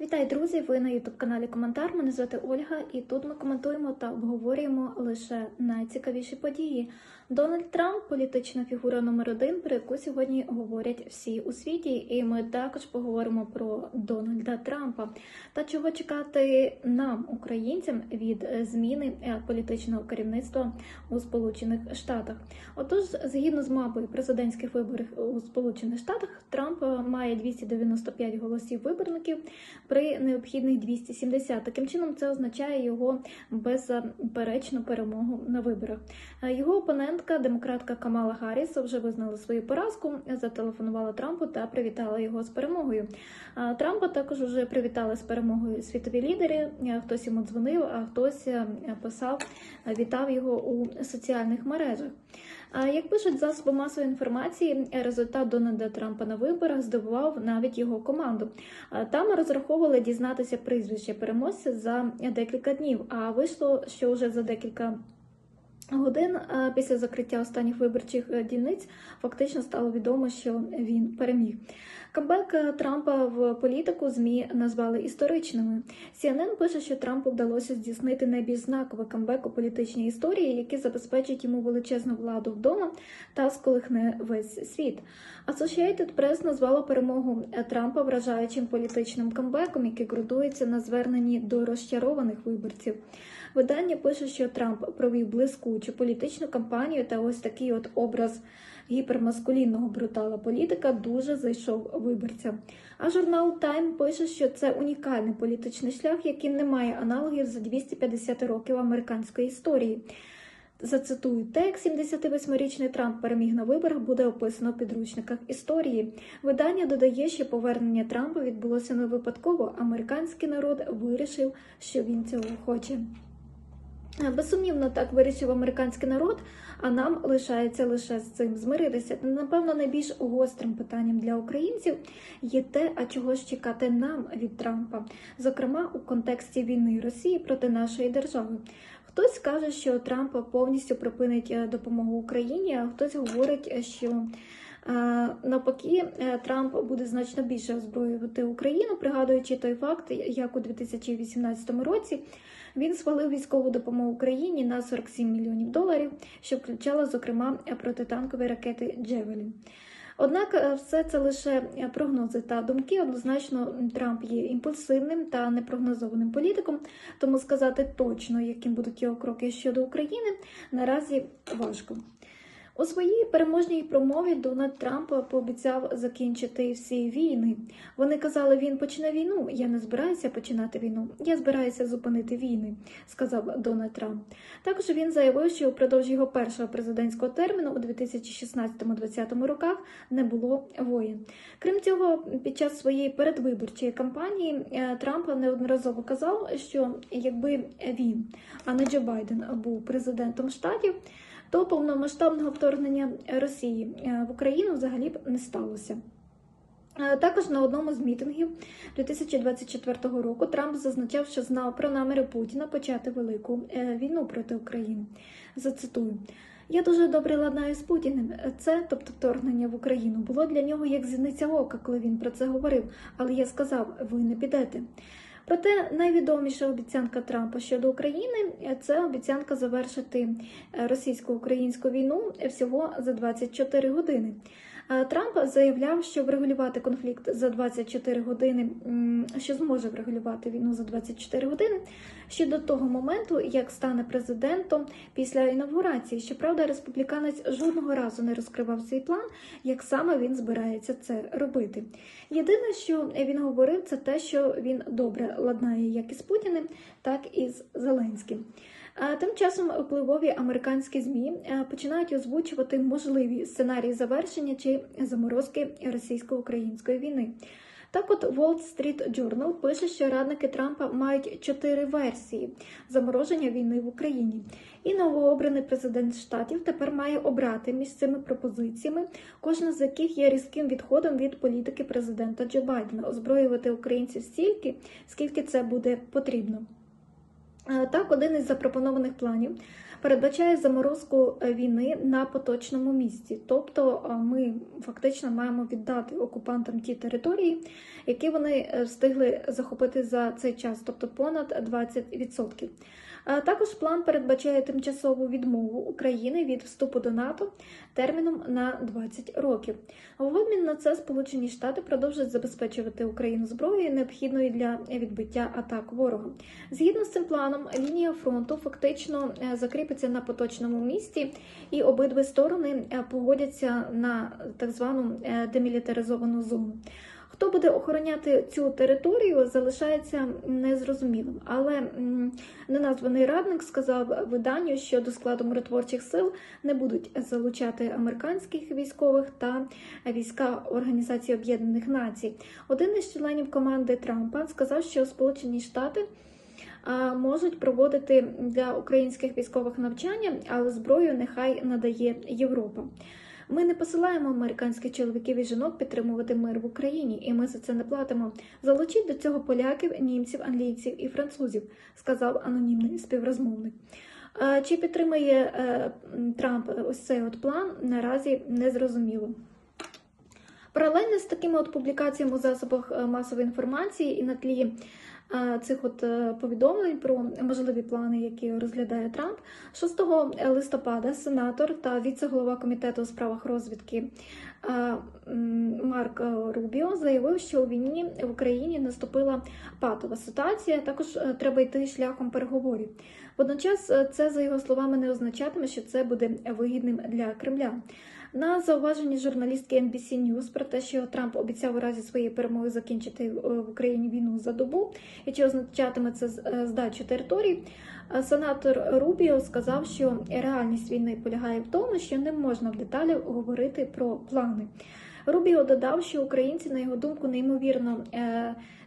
Вітаю, друзі! Ви на youtube каналі Коментар. Мене звати Ольга, і тут ми коментуємо та обговорюємо лише найцікавіші події. Дональд Трамп політична фігура номер один, про яку сьогодні говорять всі у світі. І ми також поговоримо про Дональда Трампа та чого чекати нам, українцям, від зміни е, політичного керівництва у Сполучених Штатах. Отож, згідно з мапою президентських виборів у Сполучених Штатах, Трамп е, має 295 голосів виборників при необхідних 270. Таким чином, це означає його беззаперечну перемогу на виборах. Е, Його опонентка, демократка Камала Гарріс, вже визнала свою поразку, зателефонувала Трампу та привітала його з перемогою. Трампа також вже привітали з перемогою світові лідери. Е, Хтось йому дзвонив, а хтось е, писав, е, вітав його у соціальних мережах. Як пишуть засоби масової інформації, результат Дональда Трампа на виборах здивував навіть його команду. Там розраховували дізнатися прізвище переможця за декілька днів, а вийшло, що вже за декілька. Годин після закриття останніх виборчих е, дільниць фактично стало відомо, що він переміг. Камбек е, Трампа в політику змі назвали історичними. CNN пише, що Трампу вдалося здійснити найбільш знаковий камбек у політичній історії, який забезпечить йому величезну владу вдома та сколихне весь світ. Associated Press назвала перемогу е, Трампа вражаючим політичним камбеком, який ґрунтується на зверненні до розчарованих виборців. Видання пише, що Трамп провів блискучу політичну кампанію, та ось такий от образ гіпермаскулінного брутала політика дуже зайшов виборцям. А журнал Time пише, що це унікальний політичний шлях, який не має аналогів за 250 років американської історії. Зацитую, те, як 78-річний Трамп переміг на виборах, буде описано в підручниках історії. Видання додає, що повернення Трампа відбулося не випадково. Американський народ вирішив, що він цього хоче. Безсумнівно, так вирішив американський народ, а нам лишається лише з цим змиритися. Напевно, найбільш гострим питанням для українців є те, а чого ж чекати нам від Трампа, зокрема у контексті війни Росії проти нашої держави. Хтось каже, що Трамп повністю припинить е, допомогу Україні, а хтось говорить, що е, навпаки е, Трамп буде значно більше озброювати Україну, пригадуючи той факт, як у 2018 році. Він схвалив військову допомогу Україні на 47 мільйонів доларів, що включало, зокрема, протитанкові ракети Джевелін. Однак все це лише прогнози та думки. Однозначно, Трамп є імпульсивним та непрогнозованим політиком, тому сказати точно, яким будуть його кроки щодо України, наразі важко. У своїй переможній промові Дональд Трамп пообіцяв закінчити всі війни. Вони казали, він почне війну. Я не збираюся починати війну. Я збираюся зупинити війни, сказав Дональд Трамп. Також він заявив, що упродовж його першого президентського терміну у 2016-2020 роках не було воєн. Крім цього, під час своєї передвиборчої кампанії Трамп неодноразово казав, що якби він, а не Джо Байден, був президентом штатів то повномасштабного вторгнення Росії в Україну взагалі б не сталося. Також на одному з мітингів 2024 року Трамп зазначав, що знав про наміри Путіна почати велику війну проти України. Зацитую. Я дуже добре ладнаю з Путіним. Це, тобто вторгнення в Україну, було для нього як зіниця ока, коли він про це говорив. Але я сказав: ви не підете. Проте найвідоміша обіцянка Трампа щодо України це обіцянка завершити російсько-українську війну всього за 24 години. Трамп заявляв, що врегулювати конфлікт за 24 години, що зможе врегулювати війну за 24 години ще до того моменту, як стане президентом після інавгурації. Щоправда, республіканець жодного разу не розкривав свій план, як саме він збирається це робити. Єдине, що він говорив, це те, що він добре ладнає як із Путіним, так і з Зеленським. Тим часом впливові американські змі починають озвучувати можливі сценарії завершення чи заморозки російсько-української війни. Так, от Wall Street Journal пише, що радники Трампа мають чотири версії замороження війни в Україні. І новообраний президент штатів тепер має обрати між цими пропозиціями, кожна з яких є різким відходом від політики президента Джо Байдена озброювати українців стільки, скільки це буде потрібно. Е, Так, один із запропонованих планів передбачає заморозку е, війни на поточному місці. Тобто е, ми фактично маємо віддати окупантам ті території, які вони встигли захопити за цей час, тобто понад 20%. Е, Також план передбачає тимчасову відмову України від вступу до НАТО терміном на 20 років. В обмін на це Сполучені Штати продовжують забезпечувати Україну зброєю, необхідною для відбиття атак ворога. Згідно з цим планом, лінія фронту фактично е, закріпиться на поточному місці, і обидві сторони е, погодяться на так звану демілітаризовану зону. Хто буде охороняти цю територію, залишається незрозумілим. Але неназваний радник сказав виданню, що до складу миротворчих сил не будуть залучати американських військових та війська Організації Об'єднаних Націй. Один із членів команди Трампа сказав, що Сполучені Штати можуть проводити для українських військових навчання, але зброю нехай надає Європа. Ми не посилаємо американських чоловіків і жінок підтримувати мир в Україні, і ми за це не платимо. Залучіть до цього поляків, німців, англійців і французів, сказав анонімний співрозмовник. Чи підтримує е, Трамп ось цей от план, наразі не зрозуміло. Паралельно з такими от публікаціями у засобах е, масової інформації і на тлі цих от е, повідомлень про можливі плани, які розглядає Трамп, 6 листопада сенатор та віце-голова комітету у справах розвідки Марк Рубіо заявив, що у війні в Україні наступила патова ситуація. Також е, треба йти шляхом переговорів. Водночас, е, це за його словами не означатиме, що це буде вигідним для Кремля. На зауваженні журналістки NBC News про те, що Трамп обіцяв у разі своєї перемоги закінчити е, в Україні війну за добу, і чи означатиме це е, здачу територій, е, сенатор Рубіо сказав, що реальність війни полягає в тому, що не можна в деталі говорити про плани. Рубіо додав, що українці, на його думку, неймовірно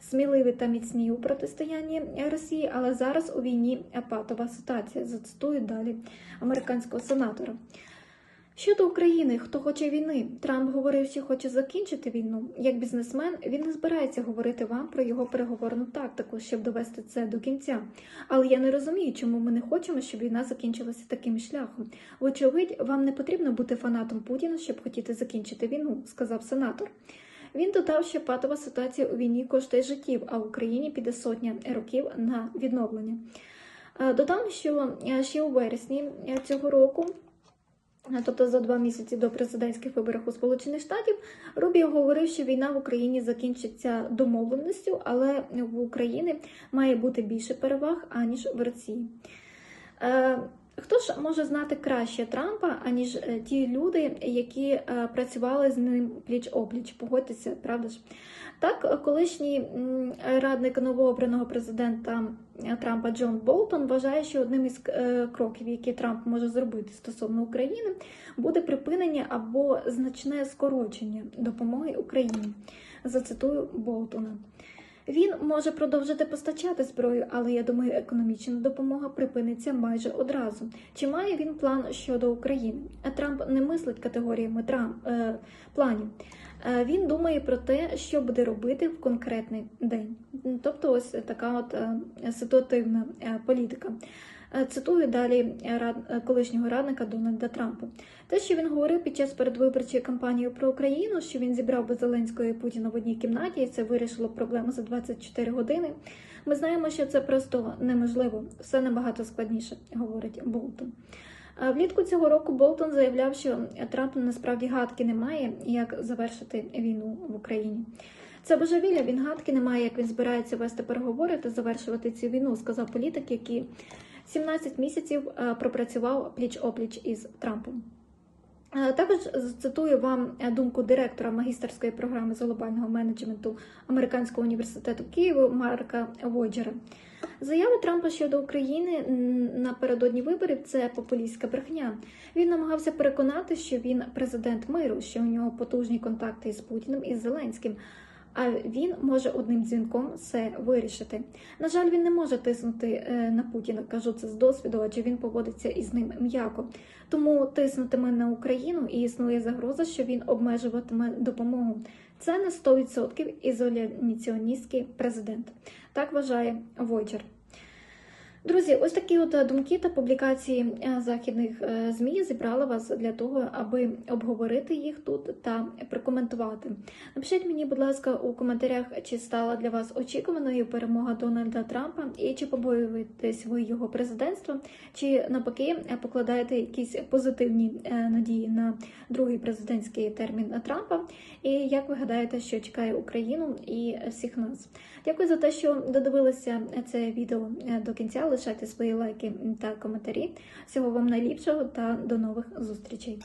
сміливі та міцні у протистоянні Росії, але зараз у війні патова ситуація. Зацитую далі американського сенатора. Щодо України, хто хоче війни, Трамп говорив, що хоче закінчити війну. Як бізнесмен, він не збирається говорити вам про його переговорну тактику, щоб довести це до кінця. Але я не розумію, чому ми не хочемо, щоб війна закінчилася таким шляхом. Вочевидь, вам не потрібно бути фанатом Путіна, щоб хотіти закінчити війну, сказав сенатор. Він додав, що патова ситуація у війні коштує життів, а в Україні піде сотня років на відновлення. Е, Додам, що е, ще у вересні цього року. Е, Тобто за два місяці до президентських виборів у Сполучених Штатів Рубіо говорив, що війна в Україні закінчиться домовленістю, але в Україні має бути більше переваг аніж в Росії. Хто ж може знати краще Трампа, аніж е, ті люди, які е, працювали з ним пліч опліч? Погодьтеся, правда ж? Так, колишній радник новообраного президента е, Трампа Джон Болтон вважає, що одним із кроків, які Трамп може зробити стосовно України, буде припинення або значне скорочення допомоги Україні. Зацитую Болтона. Він може продовжити постачати зброю, але я думаю, економічна допомога припиниться майже одразу. Чи має він план щодо України? Трамп не мислить категоріями Трамп, е, планів. Е, Він думає про те, що буде робити в конкретний день. Тобто, ось така от е, ситуативна е, політика. Е, Цитую далі е, рад, е, колишнього радника Дональда Трампа. Те, що він говорив під час передвиборчої кампанії про Україну, що він зібрав би Зеленського і Путіна в одній кімнаті, і це вирішило проблему за 24 години. Ми знаємо, що це просто неможливо, все набагато складніше, говорить Болтон. Влітку цього року Болтон заявляв, що Трамп насправді гадки не має, як завершити війну в Україні. Це божевілля, він гадки не має, як він збирається вести переговори та завершувати цю війну, сказав політик, який 17 місяців е, пропрацював пліч-опліч із Трампом. Е, Також цитую вам е, думку директора магістерської програми з глобального менеджменту Американського університету Києва Марка Воджера. Заяви Трампа щодо України напередодні виборів це популістська брехня. Він намагався переконати, що він президент миру, що у нього потужні контакти із Путіним і Зеленським. А він може одним дзвінком все вирішити. На жаль, він не може тиснути е, на Путіна. Кажу це з досвіду, адже він поводиться із ним м'яко. Тому тиснутиме на Україну і існує загроза, що він обмежуватиме допомогу. Це на 100% ізоляціоністський президент. Так вважає Войчер. Друзі, ось такі от е, думки та публікації е, західних е, ЗМІ зібрала вас для того, аби обговорити їх тут та прокоментувати. Напишіть мені, будь ласка, у коментарях, чи стала для вас очікуваною перемога Дональда Трампа, і чи побоюєтесь ви його президентства, чи навпаки покладаєте якісь позитивні надії на другий президентський термін Трампа. І як ви гадаєте, що чекає Україну і всіх нас? Дякую за те, що додивилися це відео до кінця. Лишайте свої лайки та коментарі. Всього вам найліпшого та до нових зустрічей.